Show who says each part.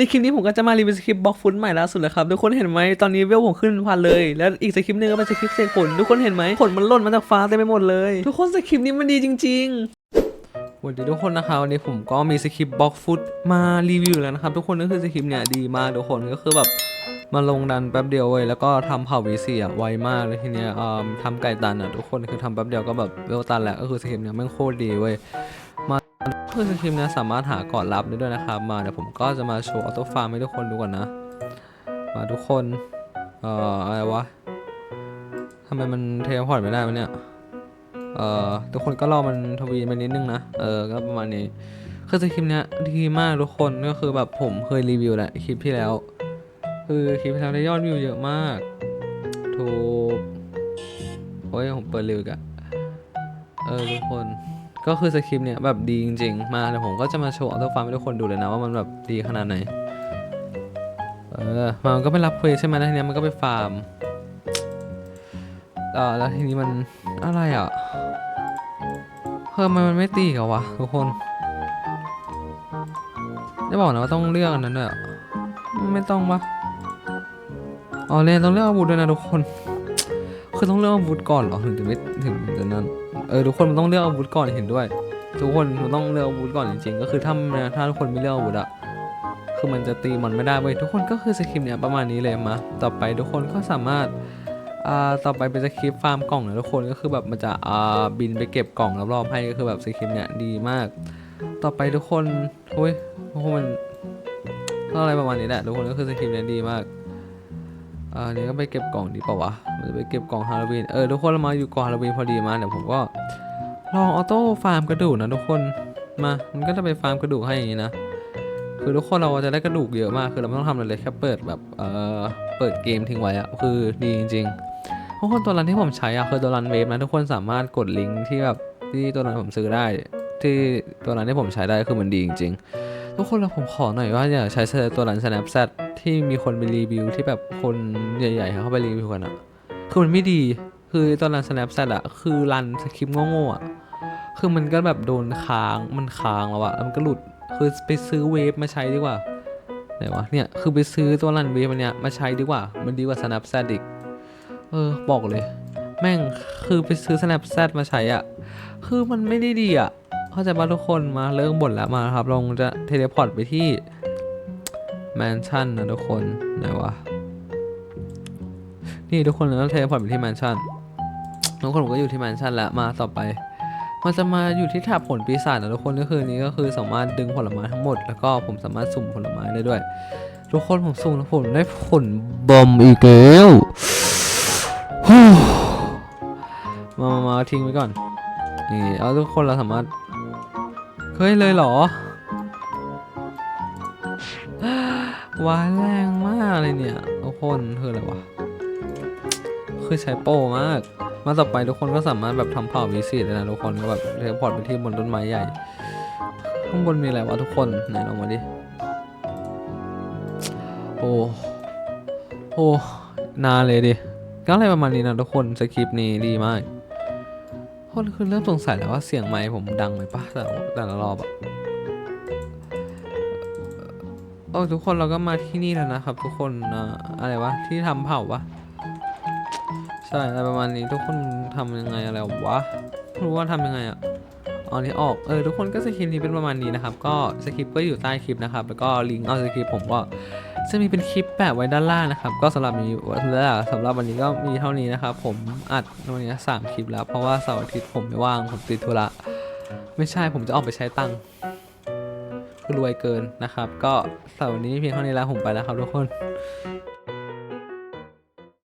Speaker 1: ในคลิปนี้ผมก็จะมารีวิวสคริปต์บล็อกฟุตใหม่ล่าสุดเลยครับ ทุกคนเห็นไหมตอนนี้เวลผมขึ้นพันเลย แล้วอีกสคริปต์หนึงก็เป็นสคริปต์เสกฝนทุกคนเห็นไหมฝนมันหล่นมาจากฟ้าเต็มไปหมดเลย ทุกคนสคริปต์นี้มันดีจริงๆสวัสดีทุกคนนะครับวันนี้ผมก็มีสคริปต์บล็อกฟุตมารีวิวแล้วนะครับทุกคนก็คือสคริปต์เนี่ยดีมากทุกคนก็คือแบบมาลงดันแป๊บเดียวเว้ยแล้วก็ทำเผ่าวีซีอะไวมากเลยทีเนี้ยเอ่อทำไก่ตันอะทุกคนคือทำแป๊บเดียวก็แบบเวลตันแล้วก็คือสคริปต์เนี่ยแม่งโคตรดีเว้ย คือสคริปต์เนี้สามารถหากอนรับได้ด้วยนะครับ มาเดี๋ยวผมก็จะมาโชว์ออโต้ฟาร์มให้ทุกคนดูก่อนนะ มาทุกคน เอ่ออะไรวะทำไมมันเทเลพอร์ตไม่ได้วะเนี่ย เอ่อทุกคนก็รอมันทวีมานิดนึงนะ เออ ก็ประมาณนี้ คือสคริปต์เนี้ยดีมากทุกคนก็คือแบบผมเคยรีวิวแหละคลิปที่แล้ว คือคลิปที่แล้วได้ยอดวิวเยอะมากถูกโอ้ยผมเปิดเร็วกะเออทุกคน ก็คือสคริปต์เนี่ยแบบดีจริงๆ มาเดี๋ยวผมก็จะมาโชว์ออโต้ฟาร์มให้ทุกคนดูเลยนะว่ามันแบบดีขนาดไหน เออมันก็ไปรับเควสใช่ไหมแล้วทีนี้มันก็ไปฟาร์มเออแล้วทีนี้มันอะไรอะเฮ้ยทำไมมันไม่ตีกันวะทุกคนได้บอกนะว่าต้องเลือกอันนั้นด้วยไม่ต้องปะอ๋อเรียนต้องเลือกอาวุธด้วยนะทุกคน คือต้องเลือกอาวุธก่อนเหรอถึงจะไม่ถึงจะนั้น เออทุกคนมันต้องเลือกอาวุธก่อนเห็นด้วย ทุกคนมันต้องเลือกอาวุธก่อนจริงๆ ก็คือถ้าถ้าทุกคนไม่เลือกอาวุธอะคือมันจะตีมันไม่ได้เว้ยทุกคนก็คือสคริปต์เนี่ยประมาณนี้เลยมาต่อไปทุกคนก็สามารถอ่าต่อไปเป็นสคริปต์ฟาร์มกล่องนะทุกคนก็คือแบบมันจะอ่าบินไปเก็บกล่องรอบๆให้ก็คือแบบสคริปต์เนี่ยดีมาก ต่อไปทุกคนโอ้ยทุกคนมันก็อะไรประมาณนี้แหละทุกคนก็คือสคริปต์เนี่ยดีมาก อ่านี่ก็ไปเก็บกล่องดีเปล่าวะ มันจะไปเก็บกล่องฮาโลวีน เออทุกคนเรามาอยู่กล่องฮาโลวีนพอดีมาเดี๋ยวผมก็ลองออโต้ฟาร์มกระดูกนะทุกคน มา มันก็จะไปฟาร์มกระดูกให้อย่างนี้นะ คือทุกคนเราจะได้กระดูกเยอะมาก คือเราไม่ต้องทำอะไรเลยแค่เปิดแบบเออเปิดเกมทิ้งไว้อะคือดีจริงๆทุกคนตัวรันที่ผมใช้อะคือตัวรันเวฟนะทุกคนสามารถกดลิงก์ที่แบบที่ตัวรันผมซื้อได้ ที่ตัวรันที่ผมใช้ได้คือมันดีจริงๆ ทุกคนเราผมขอหน่อยว่าอย่าใช้ตัวรัน Snapchat ที่มีคนไปรีวิวที่แบบคนใหญ่ๆเขาไปรีวิวกันอะคือมันไม่ดีคือตัวรัน Snapchat อะคือรันสคริปต์โง่ๆอะคือมันก็แบบโดนค้างมันค้างแล้วอะแล้วมันก็หลุดคือไปซื้อเวฟมาใช้ดีกว่าไหนวะเนี่ยคือไปซื้อตัวรันเวฟอันเนี้ยมาใช้ดีกว่า มันดีกว่า Snapchat อีกเออบอกเลย แม่งคือไปซื้อ Snapchat มาใช้อะคือมันไม่ได้ดีอะ เข้าใจป่ะทุกคนมาเริ่มบ่นแล้วมาครับลองจะเทเลพอร์ตไปที่แมนชั่นนะทุกคนไหนวะนี่ทุกคนเราต้องเทเลพอร์ตไปที่แมนชั่นทุกคนผมก็อยู่ที่แมนชั่นแล้วมาต่อไปมันจะมาอยู่ที่แถบผลปีศาจนะทุกคนก็คือนี้ก็คือสามารถดึงผลไม้ทั้งหมด แล้วก็ผมสามารถสุ่มผลไม้ได้ด้วย ทุกคนผมสุ่มแล้วผมได้ผลบอมอีกแล้วมามามาทิ้งไว้ก่อนนี่เอาทุกคนเราสามารถ เฮ้ย เลยเหรอ ว้ายแรงมากเลยเนี่ย ทุกคนคืออะไรวะ คือใช้โปรมาก มาต่อไปทุกคนก็สามารถแบบทำเผ่าวิสิตได้นะทุกคนก็แบบเทเลพอร์ตไปที่บนต้นไม้ใหญ่ ข้างบนมีอะไรวะทุกคน ไหนลองมาดิ โอ้โอ้นานเลยดิ ก็อะไรประมาณนี้นะทุกคนสคริปต์นี้ดีมาก คนคือเริ่มสงสัยแล้วว่าเสียงไมค์ผมดังไหมปะแต่แต่ละรอบอะโอ้ทุกคนเราก็มาที่นี่แล้วนะครับ ทุกคนอ่าอะไรวะที่ทำเผาวะใช่อะไรประมาณนี้ทุกคนทำยังไงอะไรวะไม่รู้ว่าทำยังไงอะอ๋อนี่ออกเออทุกคนก็สคริปต์นี้เป็นประมาณนี้นะครับ ก็สคริปต์ก็อยู่ใต้คลิปนะครับ แล้วก็ลิงก์เอาสคริปต์ผมก็ จะมีเป็นคลิปแปะไว้ด้านล่างนะครับ ก็สำหรับมีสำหรับวันนี้ก็มีเท่านี้นะครับ ผมอัดวันนี้สามคลิปแล้ว เพราะว่าเสาร์อาทิตย์ผมไม่ว่างผมติดธุระไม่ใช่ผมจะออกไปใช้ตังค์รวยเกินนะครับ ก็เสาร์นี้เพียงเท่านี้แล้วผมไปแล้วครับทุกคน